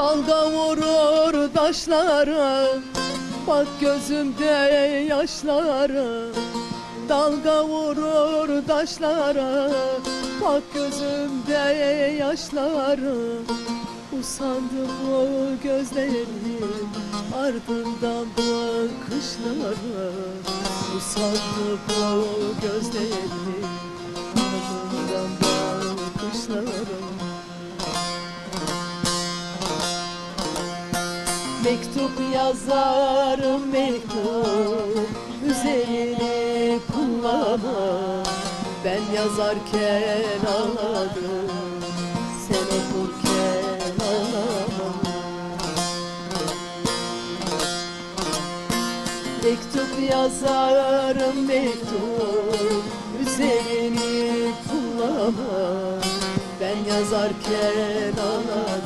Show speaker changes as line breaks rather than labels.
Dalga vurur taşlara Bak gözümde yaşlara Dalga vurur taşlara Bak gözümde yaşlara Usandı bu gözlerim Ardından bakışlara Usandı bu gözlerim Ardından bakışlara Mektup yazarım mektup Üzerine pullama Ben yazarken ağladım Sen okurken ağlama Mektup yazarım mektup Üzerini pullama Ben yazarken ağladım